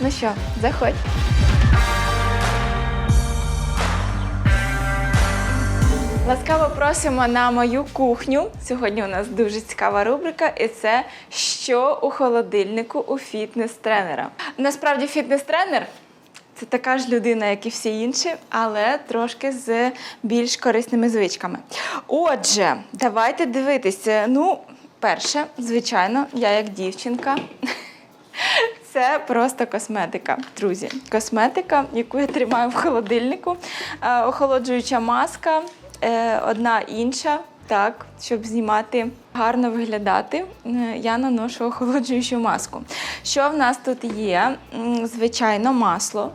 Ну що, заходь. Ласкаво просимо на мою кухню. Сьогодні у нас дуже цікава рубрика, і це що у холодильнику у фітнес-тренера. Насправді, фітнес-тренер це така ж людина, як і всі інші, але трошки з більш корисними звичками. Отже, давайте дивитися. Ну, перше, звичайно, я як дівчинка. Це просто косметика, друзі. Косметика, яку я тримаю в холодильнику. Е, охолоджуюча маска, е, одна інша. Так, щоб знімати, гарно виглядати, е, я наношу охолоджуючу маску. Що в нас тут є? Звичайно, масло.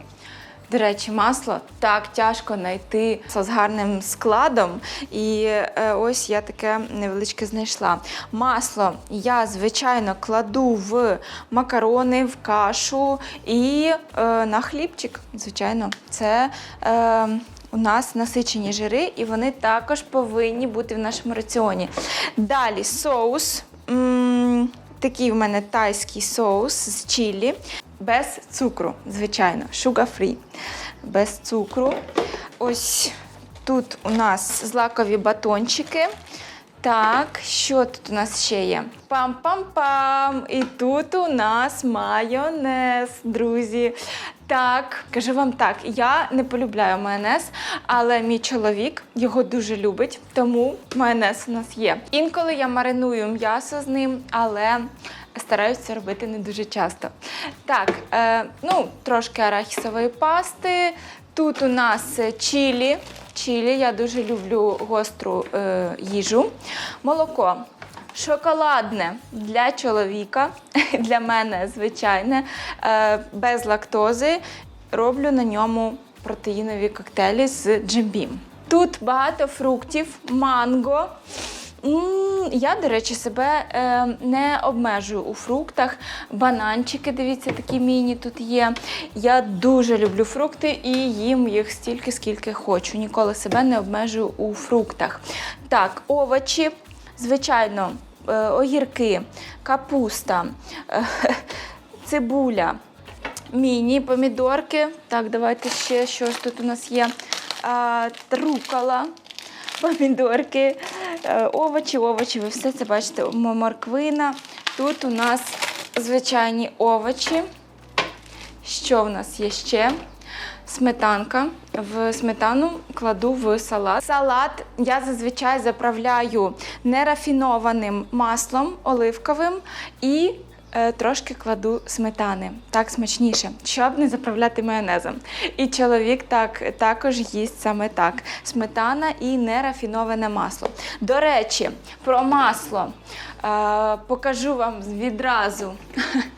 До речі, масло так тяжко знайти з гарним складом. І е, ось я таке невеличке знайшла. Масло я, звичайно, кладу в макарони, в кашу і е, на хлібчик. Звичайно, це е, у нас насичені жири, і вони також повинні бути в нашому раціоні. Далі соус. М, Такий в мене тайський соус з чілі. Без цукру, звичайно, sugar free. Без цукру. Ось тут у нас злакові батончики. Так, що тут у нас ще є? Пам-пам-пам! І тут у нас майонез, друзі. Так, кажу вам так, я не полюбляю майонез, але мій чоловік його дуже любить, тому майонез у нас є. Інколи я мариную м'ясо з ним, але стараюся робити не дуже часто. Так, е, ну, трошки арахісової пасти. Тут у нас чілі. Чілі, я дуже люблю гостру е, їжу. Молоко. Шоколадне для чоловіка, для мене звичайне, е, без лактози. Роблю на ньому протеїнові коктейлі з джембім. Тут багато фруктів, манго. Я, до речі, себе е, не обмежую у фруктах. Бананчики, дивіться, такі міні тут є. Я дуже люблю фрукти і їм їх стільки, скільки хочу. Ніколи себе не обмежую у фруктах. Так, овочі, звичайно, е, огірки, капуста, е, цибуля, міні, помідорки. Так, давайте ще щось тут у нас є. А, рукола, помідорки, овочі, овочі. Ви все це бачите. Морквина. Тут у нас звичайні овочі. Що в нас є ще? Сметанка. В сметану кладу в салат. Салат я зазвичай заправляю нерафінованим маслом оливковим і е, трошки кладу сметани. Так смачніше, щоб не заправляти майонезом. І чоловік так, також їсть саме так: сметана і нерафіноване масло. До речі, про масло е, покажу вам відразу.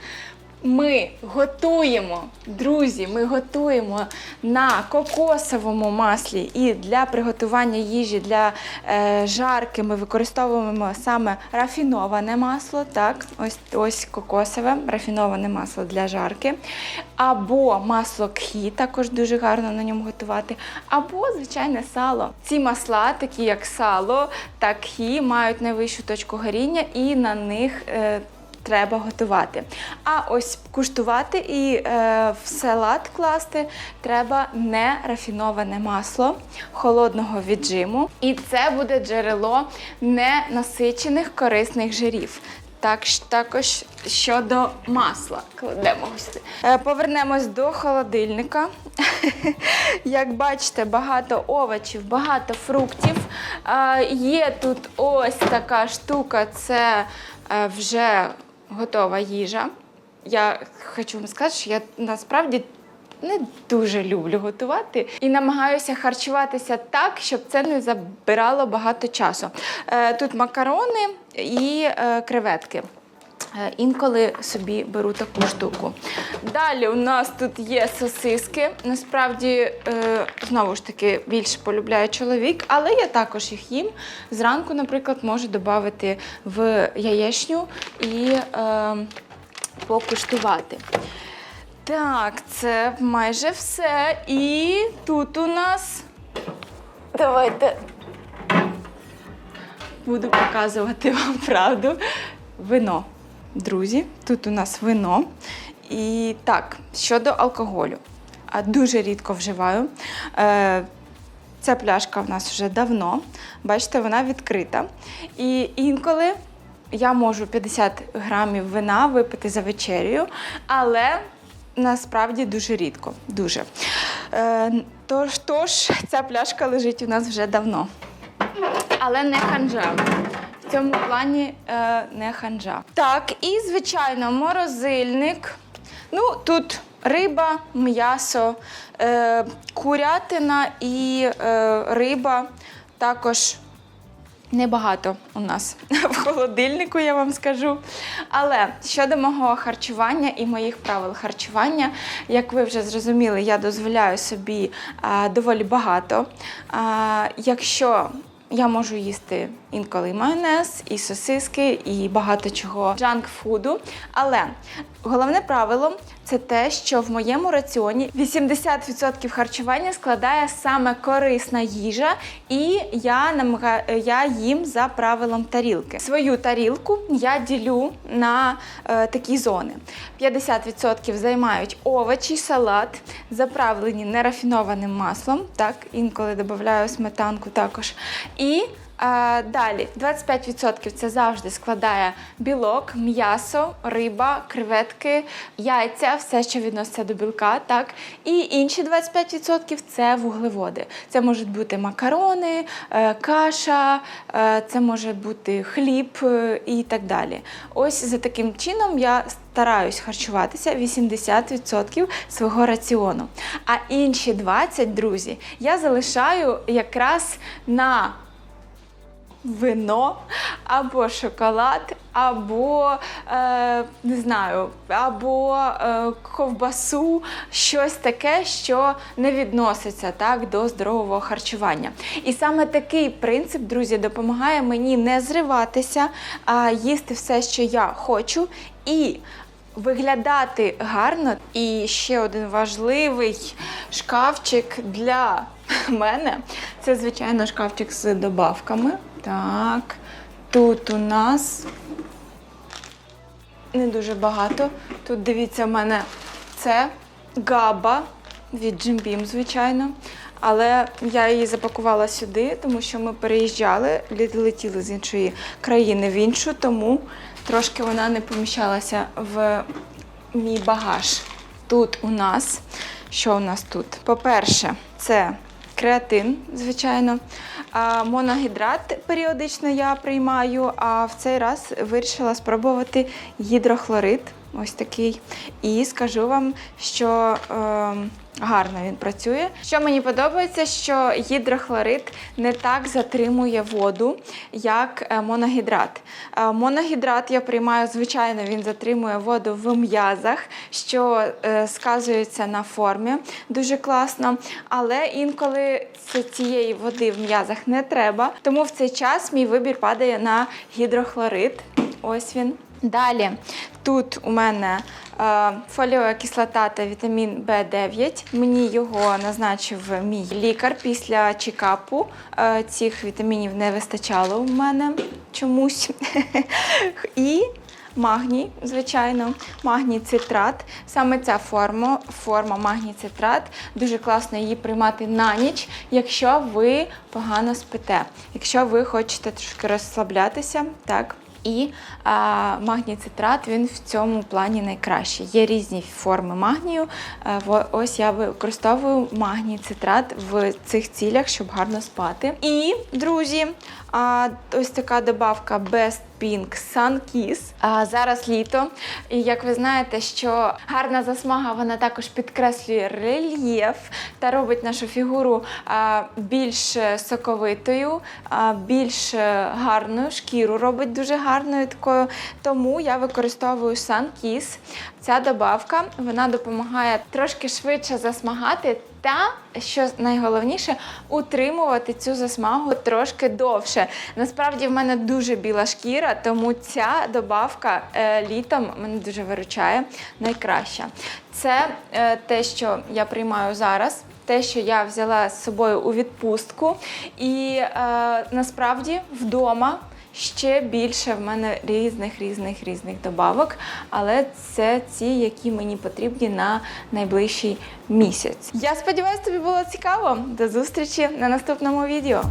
Ми готуємо, друзі, ми готуємо на кокосовому маслі. І для приготування їжі, для е, жарки ми використовуємо саме рафіноване масло. Так, ось, ось кокосове рафіноване масло для жарки. Або масло кхі, також дуже гарно на ньому готувати. Або, звичайне, сало. Ці масла, такі як сало та кхі, мають найвищу точку горіння і на них. Е, треба готувати. А ось куштувати і е, в салат класти треба не рафіноване масло холодного віджиму. І це буде джерело ненасичених корисних жирів. Так, також щодо масла кладемо сюди. Е, Повернемось до холодильника. Як бачите, багато овочів, багато фруктів. Е, Є тут ось така штука, це е, вже готова їжа. Я хочу вам сказати, що я насправді не дуже люблю готувати і намагаюся харчуватися так, щоб це не забирало багато часу. Е, Тут макарони і е, креветки. Е, Інколи собі беру таку штуку. Далі у нас тут є сосиски. Насправді, е, знову ж таки, більше полюбляє чоловік, але я також їх їм. Зранку, наприклад, можу додати в яєчню і е, покуштувати. Так, це майже все. І тут у нас. Давайте буду показувати вам правду. Вино. Друзі, тут у нас вино. і так, щодо алкоголю, дуже рідко вживаю. Е, Ця пляшка в нас вже давно. Бачите, вона відкрита. І інколи я можу 50 грамів вина випити за вечерю, але насправді дуже рідко. Дуже. Е, тож, тож, ця пляшка лежить у нас вже давно. Але не ханжа. В цьому плані е, не ханжа. Так, і звичайно, морозильник. Ну, тут риба, м'ясо, е, курятина і е, риба. Також небагато у нас в холодильнику, я вам скажу. Але щодо мого харчування і моїх правил харчування, як ви вже зрозуміли, я дозволяю собі а, доволі багато. А, якщо я можу їсти інколи майонез, і сосиски, і багато чого джанк-фуду. Але головне правило це те, що в моєму раціоні 80% харчування складає саме корисна їжа, і я намага... я їм за правилом тарілки. Свою тарілку я ділю на е, такі зони: 50% займають овочі, салат, заправлені нерафінованим маслом. Так, інколи додаю сметанку також. І далі 25% це завжди складає білок, м'ясо, риба, креветки, яйця, все, що відноситься до білка. Так? І інші 25% це вуглеводи. Це можуть бути макарони, е, каша, е, це може бути хліб е, і так далі. Ось за таким чином я стараюсь харчуватися 80% свого раціону. А інші 20, друзі, я залишаю якраз на вино, або шоколад, або е, не знаю, або е, ковбасу, щось таке, що не відноситься так до здорового харчування. І саме такий принцип, друзі, допомагає мені не зриватися, а їсти все, що я хочу, і виглядати гарно. І ще один важливий шкафчик для мене це, звичайно, шкафчик з добавками. Так, тут у нас не дуже багато. Тут дивіться, в мене це габа від Jim Beam, звичайно. Але я її запакувала сюди, тому що ми переїжджали, летіли з іншої країни в іншу, тому трошки вона не поміщалася в мій багаж. Тут у нас, що у нас тут? По-перше, це креатин, звичайно. Моногідрат періодично я приймаю, а в цей раз вирішила спробувати гідрохлорид. Ось такий. І скажу вам, що е, гарно він працює. Що мені подобається, що гідрохлорид не так затримує воду, як е, моногідрат. Е, моногідрат я приймаю, звичайно, він затримує воду в м'язах, що е, сказується на формі дуже класно. Але інколи цієї води в м'язах не треба. Тому в цей час мій вибір падає на гідрохлорид. Ось він. Далі тут у мене е, фоліова кислота та вітамін В9. Мені його назначив мій лікар після чекапу. Е, цих вітамінів не вистачало у мене чомусь. І магній, звичайно, магній цитрат. Саме ця форма, форма магній цитрат. Дуже класно її приймати на ніч, якщо ви погано спите. Якщо ви хочете трошки розслаблятися, так. І магній цитрат він в цьому плані найкращий. Є різні форми магнію. Е, ось я використовую магній цитрат в цих цілях, щоб гарно спати. І, друзі, а, ось така добавка Best Pink Sun Kiss. А, зараз літо. І як ви знаєте, що гарна засмага вона також підкреслює рельєф та робить нашу фігуру більш соковитою, більш е, гарною, шкіру робить дуже гарною такою. Тому я використовую Sun Kiss. Ця добавка вона допомагає трошки швидше засмагати. Та що найголовніше, утримувати цю засмагу трошки довше. Насправді в мене дуже біла шкіра, тому ця добавка е, літом мене дуже виручає найкраща. Це е, те, що я приймаю зараз. Те, що я взяла з собою у відпустку, і е, насправді вдома ще більше в мене різних різних різних добавок, але це ті, які мені потрібні на найближчий місяць. Я сподіваюся, тобі було цікаво. До зустрічі на наступному відео.